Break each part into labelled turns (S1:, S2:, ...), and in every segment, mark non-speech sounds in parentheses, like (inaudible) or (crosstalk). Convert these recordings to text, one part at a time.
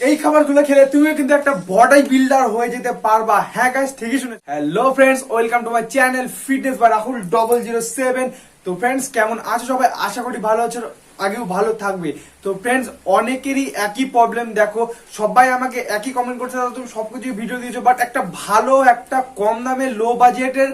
S1: এই খাবারগুলো খেলে তুমিও কিন্তু একটা বডি বিল্ডার হয়ে যেতে পারবা। হ্যাঁ গাইস ঠিকই শুনে hello friends welcome to my channel fitness by Rahul double zero seven তো ফ্রেন্ডস কেমন আছো সবাই? আশা করি ভালো আছো। আগেও ভালো থাকবে। তো ফ্রেন্ডস অনেকেরই একই প্রবলেম দেখো। সবাই আমাকে একই কমেন্ট করছে, দাদা, তুমি সব সবকিছু ভিডিও দিয়েছ বাট একটা ভালো, একটা কম দামে লো বাজেটের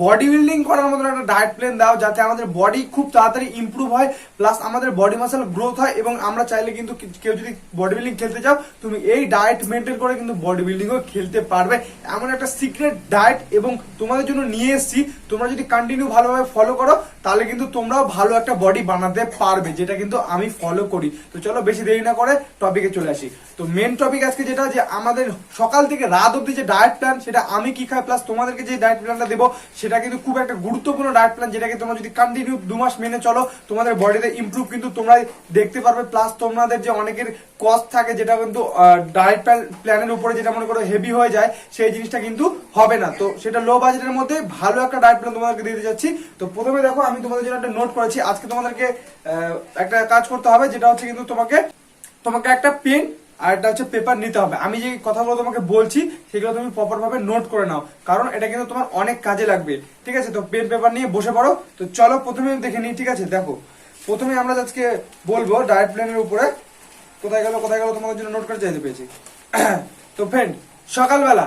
S1: বডি বিল্ডিং করার মতন একটা ডায়েট প্ল্যান দাও, যাতে আমাদের বডি খুব তাড়াতাড়ি ইমপ্রুভ হয় প্লাস আমাদের বডি মাসেল গ্রোথ হয়, এবং আমরা চাইলে কিন্তু কেউ যদি বডি বিল্ডিং খেলতে চাও, তুমি এই ডায়েট মেনটেন করে কিন্তু বডি বিল্ডিংও খেলতে পারবে। এমন একটা সিক্রেট ডায়েট এবং তোমাদের জন্য নিয়ে এসেছি। তোমরা যদি কন্টিনিউ ভালোভাবে ফলো করো, তাহলে কিন্তু তোমরাও ভালো একটা বডি বানাতে পারবে যেটা কিন্তু আমি ফলো করি। তো চলো বেশি দেরি না করে টপিকে চলে আসি। তো মেন টপিক আজকে যেটা যে আমাদের সকাল থেকে রাত অব্দি যে ডায়েট প্ল্যান সেটা আমি কি খাই প্লাস তোমাদেরকে যে ডায়েট প্ল্যানটা দেবো, সেটা কিন্তু খুব একটা গুরুত্বপূর্ণ ডায়েট প্ল্যান যেটাকে তোমরা যদি কন্টিনিউ দু মাস মেনে চলো, তোমাদের বডিতে ইমপ্রুভ কিন্তু তোমরা দেখতে পারবে প্লাস তোমাদের যে অনেকের কস্ট থাকে, যেটা কিন্তু ডায়েট প্ল্যানের উপরে যেটা মনে করো হেভি হয়ে যায়, সেই জিনিসটা কিন্তু হবে না। তো সেটা লো বাজেটের মধ্যে ভালো একটা ডায়েট প্ল্যান তোমাদেরকে দিতে যাচ্ছি। তো প্রথমে দেখো, আমি তোমাদের জন্য একটা নোট করেছি। আজকে তোমাদেরকে একটা কাজ করতে হবে, যেটা হচ্ছে কিন্তু তোমাকে তোমাকে একটা পেন আর একটা হচ্ছে পেপার নিতে হবে। আমি যে কথাগুলো তোমাকে বলছি, সেগুলো তুমি প্রপার ভাবে নোট করে নাও, কারণ এটা কিন্তু তোমার অনেক কাজে লাগবে, ঠিক আছে? তো পেন পেপার নিয়ে বসে পড়ো। তো চলো, প্রথমে দেখে নিই, ঠিক আছে? দেখো, প্রথমে আমরা আজকে বলব ডায়েট প্ল্যানের উপরে, কোথায় গেল কোথায় গেল, তোমাদের জন্য নোট করে চাইতে পেয়েছি (clears throat) তো ফ্রেন্ড সকালবেলা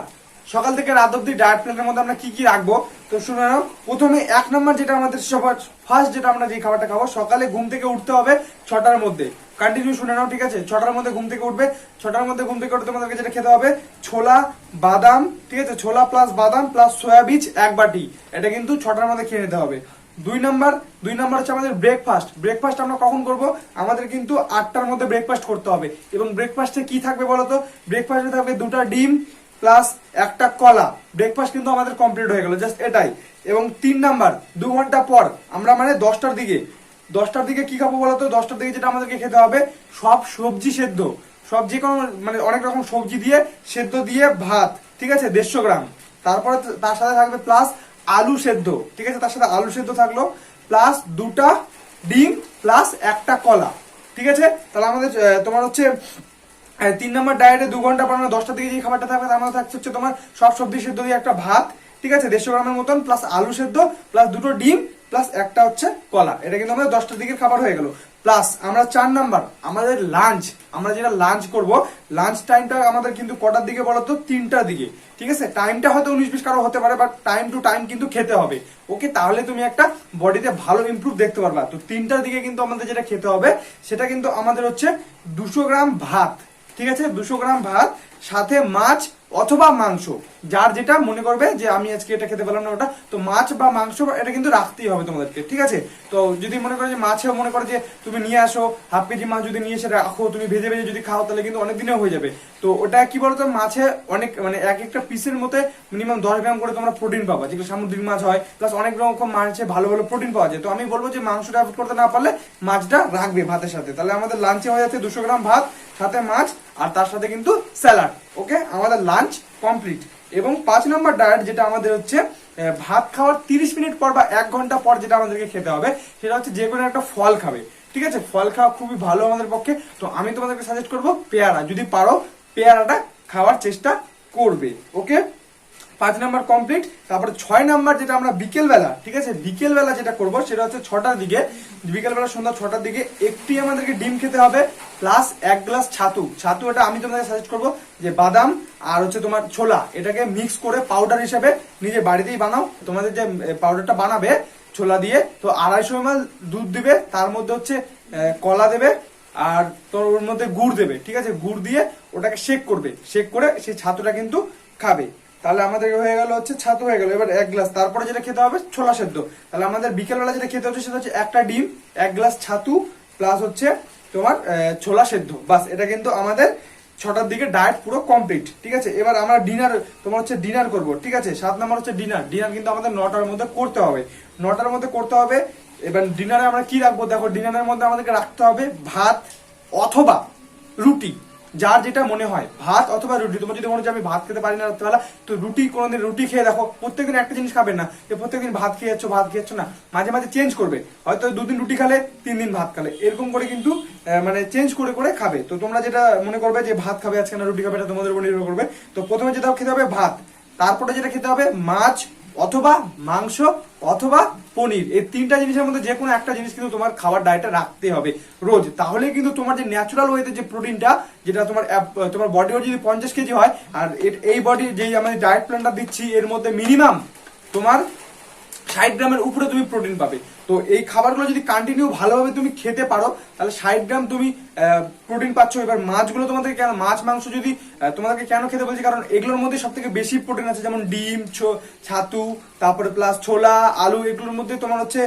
S1: সকাল থেকে রাত অব্দি ডায়েট প্ল্যানের মধ্যে আমরা কি কি রাখব? তো শুনে নাও, প্রথমে এক নম্বর যেটা আমাদের সবার ফার্স্ট যেটা আমরা যে খাবারটা খাব, সকালে ঘুম থেকে উঠতে হবে ছটার মধ্যে। কন্টিনিউ শুনে নাও, ঠিক আছে? ছটার মধ্যে ঘুম থেকে উঠবে। ছটার মধ্যে ঘুম থেকে উঠে তোমাদেরকে যেটা খেতে হবে, ছোলা, বাদাম, ঠিক আছে? ছোলা প্লাস বাদাম প্লাস সয়া বীজ এক বাটি। এটা কিন্তু ছটার মধ্যে খেয়ে নিতে হবে। দুই নাম্বার দুই নাম্বার হচ্ছে আমাদের ব্রেকফাস্ট ব্রেকফাস্ট আমরা কখন করব? আমাদের কিন্তু আটটার মধ্যে ব্রেকফাস্ট করতে হবে। এবং ব্রেকফাস্টে কি থাকবে বলতো? ব্রেকফাস্টে থাকবে দুটা ডিম প্লাস একটা কলা। ব্রেকফাস্ট কিন্তু আমাদের কমপ্লিট হয়ে গেল জাস্ট এটাই। এবং তিন নাম্বার, দু ঘণ্টা পর, আমরা মানে দশটার দিকে। দশটার দিকে কি খাব বলতো? দশটার দিকে যেটা আমাদেরকে খেতে হবে, সব সবজি সেদ্ধ। সব যে কোনো মানে অনেক রকম সবজি দিয়ে সেদ্ধ দিয়ে ভাত, ঠিক আছে? দেড়শো গ্রাম। তারপরে তার সাথে থাকবে প্লাস আলু সেদ্ধ, ঠিক আছে? তার সাথে আলু সেদ্ধ থাকল প্লাস দুটা ডিম প্লাস একটা কলা, ঠিক আছে? তাহলে আমাদের তোমার হচ্ছে তিন নম্বর ডায়েটে দু ঘণ্টা পর দশটা দিকে যে খাবারটা থাকবে, তার মধ্যে থাকছে হচ্ছে তোমার সব সবজি সেদ্ধ দিয়ে একটা ভাত, ঠিক আছে? দেড়শো গ্রামের মতন প্লাস আলু সেদ্ধ প্লাস দুটো ডিম প্লাস একটা হচ্ছে কলা। এটা কিন্তু আমাদের দশটার দিকের খাবার হয়ে গেল। প্লাস আমরা চার নাম্বার, আমাদের লাঞ্চ আমরা যেটা লাঞ্চ করব লাঞ্চ টাইমটা আমাদের কিন্তু কটার দিকে বলতো তিনটার দিকে, ঠিক আছে? টাইমটা হয়তো উনিশ বিশ কারও হতে পারে বাট টাইম টু টাইম কিন্তু খেতে হবে। ওকে তাহলে তুমি একটা বডিতে ভালো ইমপ্রুভ দেখতে পারবা। তো তিনটার দিকে কিন্তু আমাদের যেটা খেতে হবে, সেটা কিন্তু আমাদের হচ্ছে দুশো গ্রাম ভাত। ঠিক আছে? দুশো গ্রাম ভাত, সাথে মাছ অথবা মাংস। যার যেটা মনে করবে যে, আমি আজকে এটা খেতে পারলাম না ওটা, তো মাছ বা মাংস এটা কিন্তু রাখতেই হবে তোমাদেরকে, ঠিক আছে? তো যদি মনে করো যে, মাছেও মনে করো যে, তুমি নিয়ে আসো, হাফ কেজি মাছ যদি নিয়ে এসে রাখো, তুমি ভেজে ভেজে যদি খাও, তাহলে কিন্তু অনেক দিনেও হয়ে যাবে। তো ওটা কি বলতো, মাছে অনেক মানে এক একটা পিসের মধ্যে মিনিমাম দশ গ্রাম করে তোমরা প্রোটিন পাবা, যেগুলো সামুদ্রিক মাছ হয় প্লাস অনেক রকম মাছে ভালো ভালো প্রোটিন পাওয়া যায়। তো আমি বলব যে, মাংসটা করতে না পারলে মাছটা রাখবে ভাতের সাথে। তাহলে আমাদের লাঞ্চে হয়ে যাচ্ছে দুশো গ্রাম ভাত সাথে মাছ আর তার সাথে কিন্তু স্যালাড, ওকে? আমাদের লাঞ্চ কমপ্লিট। এবং পাঁচ নম্বর ডায়েট যেটা আমাদের হচ্ছে ভাত খাওয়ার তিরিশ মিনিট পর বা এক ঘণ্টা পর যেটা আমাদেরকে খেতে হবে, সেটা হচ্ছে যে কোনো একটা ফল খাবে। ঠিক আছে? ফল খাওয়া খুবই ভালো আমাদের পক্ষে। তো আমি তোমাদেরকে সাজেস্ট করব পেয়ারা। যদি পারো, পেয়ারাটা খাওয়ার চেষ্টা করবে, ওকে? পাঁচ নাম্বার কমপ্লিট তারপরে ছয় নাম্বার যেটা আমরা বিকেল বেলা ঠিক আছে? বিকেল বেলা যেটা করব, সেটা হচ্ছে ছটার দিকে। বিকেল বেলা সন্ধ্যা ছটার দিকে একটি আমাদেরকে ডিম খেতে হবে প্লাস এক গ্লাস ছাতু। ছাতু এটা আমি তোমাদের সাজেস্ট করব, যে বাদাম আর হচ্ছে তোমার ছোলা, এটাকে মিক্স করে পাউডার হিসেবে নিজে বাড়িতেই বানাও। তোমাদের যে পাউডারটা বানাবে ছোলা দিয়ে, তো আড়াইশো এম দুধ দিবে, তার মধ্যে হচ্ছে কলা দেবে আর তোর ওর মধ্যে গুড় দেবে, ঠিক আছে? গুড় দিয়ে ওটাকে শেক করবে। শেক করে সেই ছাতুটা কিন্তু খাবে। তাহলে আমাদের হয়ে গেল হচ্ছে ছাতু হয়ে গেল। এবার এক গ্লাস। তারপরে যেটা খেতে হবে, ছোলা সেদ্ধ। তাহলে আমাদের বিকেলবেলা যেটা খেতে হচ্ছে, সেটা হচ্ছে একটা ডিম, এক গ্লাস ছাতু প্লাস হচ্ছে তোমার ছোলা সেদ্ধ। বাস, এটা কিন্তু আমাদের ছটার দিকে ডায়েট পুরো কমপ্লিট ঠিক আছে? এবার আমরা ডিনার তোমার হচ্ছে ডিনার করব। ঠিক আছে? সাত নম্বর হচ্ছে ডিনার ডিনার কিন্তু আমাদের নটার মধ্যে করতে হবে। নটার মধ্যে করতে হবে। এবার ডিনারে আমরা কি রাখব? দেখো ডিনারের মধ্যে আমাদেরকে রাখতে হবে ভাত অথবা রুটি। যার যেটা মনে হয়, ভাত অথবা রুটি, তোমার যদি মনে হচ্ছে আমি ভাত খেতে পারি না রাত্রেবেলা, তো রুটি কোনোদিন রুটি খেয়ে দেখো, প্রত্যেকদিন একটা জিনিস খাবে না, যে প্রত্যেকদিন ভাত খেয়ে যাচ্ছ ভাত খেয়ে না, মাঝে মাঝে চেঞ্জ করবে। হয়তো দুদিন রুটি খালে, তিন দিন ভাত খালে, এরকম করে কিন্তু মানে চেঞ্জ করে করে খাবে। তো তোমরা যেটা মনে করবে যে ভাত খাবে আজকে না, রুটি খাবে, এটা তোমাদের উপর নির্ভর করবে। তো প্রথমে যেটা খেতে হবে, ভাত। তারপরে যেটা খেতে হবে, মাছ অথবা মাংস অথবা পনির, এই তিনটা জিনিসের মধ্যে যে কোনো একটা জিনিস কিন্তু তোমার খাবার ডায়েটে রাখতে হবে রোজ। তাহলে কিন্তু তোমার যে ন্যাচারাল ওয়েতে যে প্রোটিনটা যেটা তোমার তোমার বডি ওয়েট যদি পঞ্চাশ কেজি হয়, আর এই বডি যেই আমি ডায়েট প্ল্যানটা দিচ্ছি, এর মধ্যে মিনিমাম তোমার ষাট গ্রামের উপরে তুমি প্রোটিন পাবে। তো এই খাবারগুলো যদি কন্টিনিউ ভালোভাবে তুমি খেতে পারো, তাহলে ষাট গ্রাম তুমি প্রোটিন পাচ্ছ। এবার মাছগুলো তোমাদের কেন মাছ, মাংস যদি তোমাদেরকে কেন খেতে বলছি, কারণ এগুলোর মধ্যে সব থেকে বেশি প্রোটিন আছে, যেমন ডিম ছাতু, তারপরে প্লাস ছোলা, আলু, এগুলোর মধ্যে তোমার হচ্ছে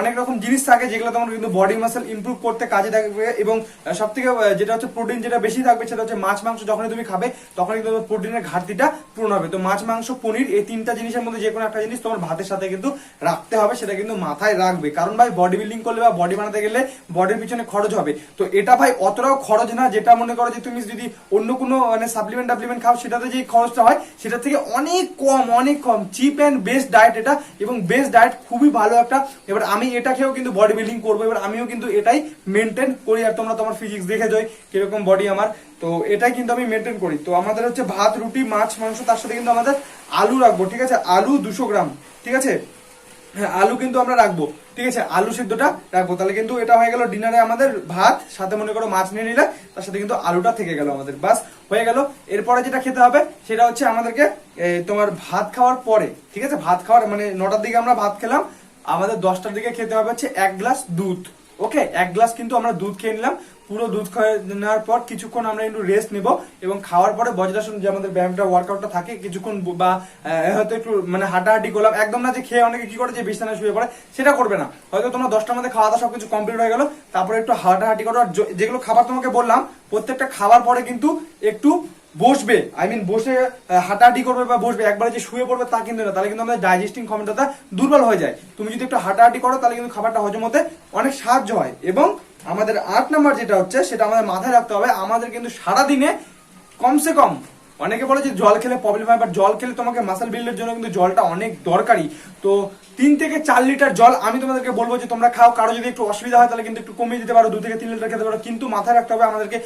S1: অনেক রকম জিনিস থাকে যেগুলো তোমার কিন্তু বডি মাসেল ইমপ্রুভ করতে কাজে থাকবে এবং সব থেকে যেটা হচ্ছে প্রোটিন যেটা বেশি থাকবে সেটা হচ্ছে মাছ, মাংস যখনই তুমি খাবে, তখনই কিন্তু প্রোটিনের ঘাটতিটা পূরণ হবে। তো মাছ, মাংস, পনির এই তিনটা জিনিসের মধ্যে যে কোনো একটা জিনিস তোমার ভাতের সাথে কিন্তু রাখতে হবে, সেটা কিন্তু মাথায় রাখবে। কারণ ভাই বডি বিল্ডিং করলে বা বডি বানাতে গেলে বডির পিছনে খরচ হবে। তো এটা ভাই অতটাও খরচ না যেটা মনে করো যে তুমি যদি অন্য কোনো মানে সাপ্লিমেন্ট টাপ্লিমেন্ট খাও, সেটাতে যে খরচটা হয় সেটা থেকে অনেক কম অনেক কম। চিপ অ্যান্ড বেস্ট ডায়েট এটা এবং বেস্ট ডায়েট খুবই ভালো একটা। এবার আমি এটা খেয়েও কিন্তু বডি বিল্ডিং করব। এবার আমিও কিন্তু এটাই মেনটেন করি আর তোমরা তোমার ফিজিক্স দেখে যাই কীরকম বডি আমার। তো এটাই কিন্তু আমি মেনটেন করি। তো আমাদের হচ্ছে ভাত, রুটি, মাছ, মাংস, তার সাথে কিন্তু আমাদের আলু রাখব, ঠিক আছে? আলু দুশো গ্রাম, ঠিক আছে? হ্যাঁ আলু কিন্তু আমরা রাখব। ঠিক আছে? আলু সিদ্ধটা রাখব। তাহলে কিন্তু এটা হয়ে গেল ডিনারে আমাদের ভাত, সাথে মনে করো মাছ নিয়ে নিলে, তার সাথে কিন্তু আলুটা থেকে গেল আমাদের। বাস, হয়ে গেল। এরপরে যেটা খেতে হবে, সেটা হচ্ছে আমাদেরকে তোমার ভাত খাওয়ার পরে, ঠিক আছে? ভাত খাওয়ার মানে নটার দিকে আমরা ভাত খেলাম। আমাদের দশটার দিকে খেতে হবে হচ্ছে এক গ্লাস দুধ। ওকে, এক গ্লাস কিন্তু আমরা দুধ খেয়ে নিলাম। পুরো দুধ নেওয়ার পর কিছুক্ষণ আমরা একটু রেস্ট নিব এবং খাওয়ার পরে বজ্রাসন যে আমাদের ব্যায়ামটা ওয়ার্কআউটটা থাকে, কিছুক্ষণ বা হয়তো একটু মানে হাঁটাহাঁটি করলাম। একদম না যে খেয়ে অনেকে কি করে যে বিছানায় শুয়ে পড়ে, সেটা করবে না। হয়তো তোমার দশটার মধ্যে খাওয়া দাওয়া সবকিছু কমপ্লিট হয়ে গেল, তারপরে একটু হাঁটাহাঁটি করো। আর যেগুলো খাবার তোমাকে বললাম, প্রত্যেকটা খাবার পরে কিন্তু একটু বসবে আই মিন বসে হাঁটাহাঁটি করবে বা বসবে, একবারে যে শুয়ে পড়বে তা কিন্তু না, তাহলে কিন্তু আমাদের ডাইজেস্টিং ক্ষমতাটা দুর্বল হয়ে যায়। তুমি যদি একটু হাঁটাহাঁটি করো, তাহলে কিন্তু খাবারটা হজম হতে অনেক সাহায্য হয়। এবং আমাদের আট নাম্বার যেটা হচ্ছে, সেটা আমাদের মাথায় রাখতে হবে, আমাদের কিন্তু সারাদিনে কমসে কম, অনেকে বলে যে জল খেলে প্রবলেম হয় বাট জল খেলে তোমাকে মাসেল বিল্ডের জন্য কিন্তু জলটা অনেক দরকারি। তো তিন থেকে চার লিটার জল আমি তোমাদেরকে বলব যে তোমরা খাও। কারও যদি একটু অসুবিধা হয়, তাহলে কিন্তু একটু কমিয়ে দিতে পারো। দু থেকে তিন লিটার খেতে পারো। কিন্তু মাথায় রাখতে হবে আমাদেরকে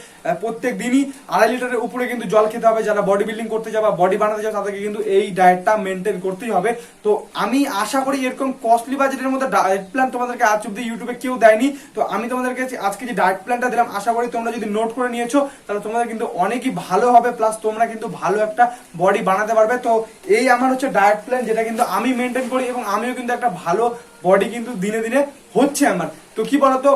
S1: প্রত্যেক দিনই আড়াই লিটারের উপরে কিন্তু জল খেতে হবে। যারা বডি বিল্ডিং করতে যাবে বডি বানাতে যাবে তাদেরকে কিন্তু এই ডায়েটটা মেনটেন করতেই হবে। তো আমি আশা করি এরকম কস্টলি বাজেটের মধ্যে ডায়েট প্ল্যান তোমাদেরকে আজ অব্দি ইউটিউবে কেউ দেয়নি। তো আমি তোমাদেরকে আজকে যে ডায়েট প্ল্যানটা দিলাম, আশা করি তোমরা যদি নোট করে নিয়েছো, তাহলে তোমাদের কিন্তু অনেকই ভালো হবে। প্লাস তোমরা কিন্তু ভালো একটা বডি বানাতে পারবে। তো এই আমার হচ্ছে ডায়েট প্ল্যান যেটা কিন্তু আমি মেনটেন করি এবং আমিও কিন্তু একটা ভালো বডি কিন্তু দিনে দিনে হচ্ছে আমার তো কি বলতো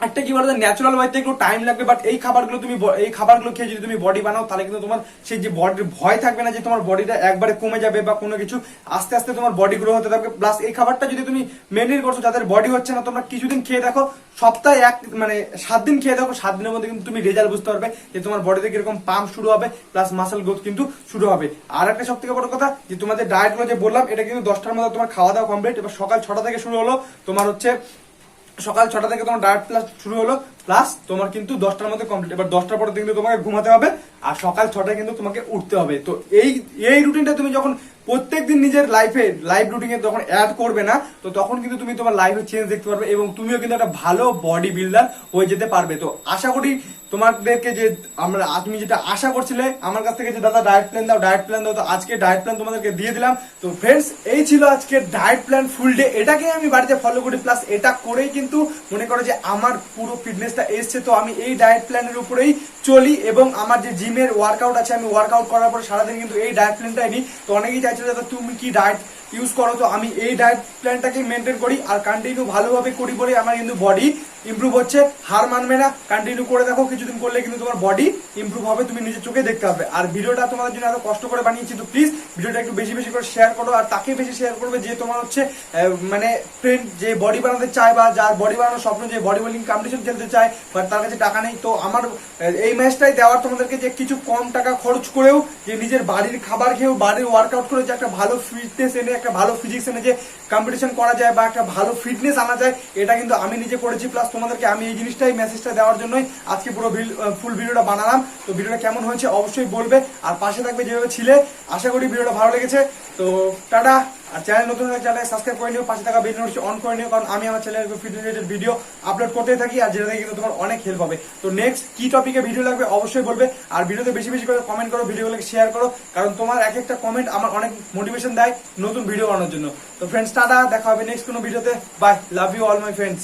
S1: একটা কি বলতো ন্যাচারাল ওয়েতে একটু টাইম লাগবে বাট এই খাবারগুলো তুমি এই খাবারগুলো খেয়ে যদি তুমি বডি বানাও, তাহলে কিন্তু তোমার সেই যে বডির ভয় থাকবে না যে তোমার বডিটা একবারে কমে যাবে বা কোনো কিছু, আস্তে আস্তে তোমার বডি গ্রো হতে থাকবে। প্লাস এই খাবারটা যদি তুমি মেনটেন করছ, যাদের বডি হচ্ছে না, তোমরা কিছুদিন খেয়ে দেখো, সপ্তাহে এক মানে সাত দিন খেয়ে দেখো, সাত দিনের মধ্যে কিন্তু তুমি রেজাল্ট বুঝতে পারবে যে তোমার বডিতে কীরকম পাম্প শুরু হবে প্লাস মাসেল গ্রোথ কিন্তু শুরু হবে। আর একটা সব থেকে বড় কথা, যে তোমাদের ডায়েটগুলো যে বললাম, এটা কিন্তু দশটার মধ্যে তোমার খাওয়া দাওয়া কমপ্লিট এবার সকাল ছটা থেকে শুরু হলো, তোমার হচ্ছে সকাল ছটা থেকে তোমার ডায়েট প্লাস শুরু হলো প্লাস তোমার কিন্তু দশটার মধ্যে কমপ্লিট এবার দশটার পরে কিন্তু তোমাকে ঘুমাতে হবে, আর সকাল ছটায় কিন্তু তোমাকে উঠতে হবে। তো এই এই রুটিনটা তুমি যখন প্রত্যেক দিন নিজের লাইফে লাইফ রুটিনে যখন অ্যাড করবে না, তো তখন কিন্তু তুমি তোমার লাইফে চেঞ্জ দেখতে পারবে এবং তুমিও কিন্তু একটা ভালো বডি বিল্ডার হয়ে যেতে পারবে। তো আশা করি তোমাদেরকে যে আমরা তুমি যেটা আশা করছিলে, আমার কাছ থেকে যে, দাদা ডায়েট প্ল্যান দাও ডায়েট প্ল্যান দাও। তো আজকে ডায়েট প্ল্যান তোমাদেরকে দিয়ে দিলাম। তো ফ্রেন্ডস এই ছিল আজকে ডায়েট প্ল্যান ফুল ডে এটাকে আমি বাড়িতে ফলো করি। প্লাস এটা করেই কিন্তু মনে করো যে, আমার পুরো ফিটনেসটা এসছে। তো আমি এই ডায়েট প্ল্যানের উপরেই চলি এবং আমার যে জিমের ওয়ার্কআউট আছে, আমি ওয়ার্কআউট করার পর সারাদিন কিন্তু এই ডায়েট প্ল্যানটাই নিই। তো অনেকেই চাইছিল, দাদা, তুমি কি ডায়েট ইউজ করো? তো আমি এই ডায়েট প্ল্যানটাকে মেনটেন করি। আর কন্টিনিউ ভালোভাবে করি বলে আমার কিন্তু বডি ইমপ্রুভ হচ্ছে, হার মানবে না কন্টিনিউ করে দেখো, কিছুদিন করলে কিন্তু তোমার বডি ইমপ্রুভ হবে, তুমি নিজের চোখে দেখতে পাবে। আর ভিডিওটা তোমাদের জন্য এত কষ্ট করে বানিয়েছি, তো প্লিজ ভিডিওটা একটু বেশি বেশি করে শেয়ার করো, আর তাকে বেশি শেয়ার করবে যে তোমার হচ্ছে মানে ফ্রেন্ড যে বডি বানাতে চায় বা যার বডি বানানোর স্বপ্ন, যে বডি বিল্ডিং কম্পিটিশন খেলতে চায় বাট তার কাছে টাকা নেই, তো আমার এই ম্যাচটাই দেওয়ার তোমাদেরকে যে কিছু কম টাকা খরচ করেও যে নিজের বাড়ির খাবার খেয়েও বাড়ির ওয়ার্কআউট করে যে একটা ভালো ফিটনেস এনে, একটা ভালো ফিজিক্স এনে যে কম্পিটিশন করা যায় বা একটা ভালো ফিটনেস আনা যায়, এটা কিন্তু আমি নিজে করেছি প্লাস তোমাদেরকে আমি এই জিনিসটাই মেসেজটা দেওয়ার জন্যই আজকে পুরো ফুল ভিডিওটা বানালাম। তো ভিডিওটা কেমন হয়েছে অবশ্যই বলবে। আর পাশে থাকবে যেভাবে ছিলে, আশা করি ভিডিওটা ভালো লেগেছে। তো টাটা, আর চ্যানেল নতুন হলে চ্যানেল সাবস্ক্রাইব করে নিও, পাশে থাকা বেল নোটিফিকেশন অন করে নিও, কারণ আমি আমার চ্যানেলে ফিটনেস রিলেটেড ভিডিও আপলোড করতেই থাকি, আর যেটা থেকে কিন্তু তোমার অনেক হেল্প হবে। তো নেক্সট কি টপিকে ভিডিও লাগবে অবশ্যই বলবে, আর ভিডিওতে বেশি বেশি করে কমেন্ট করো ভিডিওগুলোকে শেয়ার করো, কারণ তোমার এক একটা কমেন্ট আমার অনেক মোটিভেশন দেয় নতুন ভিডিও বানানোর জন্য। তো ফ্রেন্ডস টাটা, দেখা হবে নেক্সট কোনো ভিডিওতে bye love you all my friends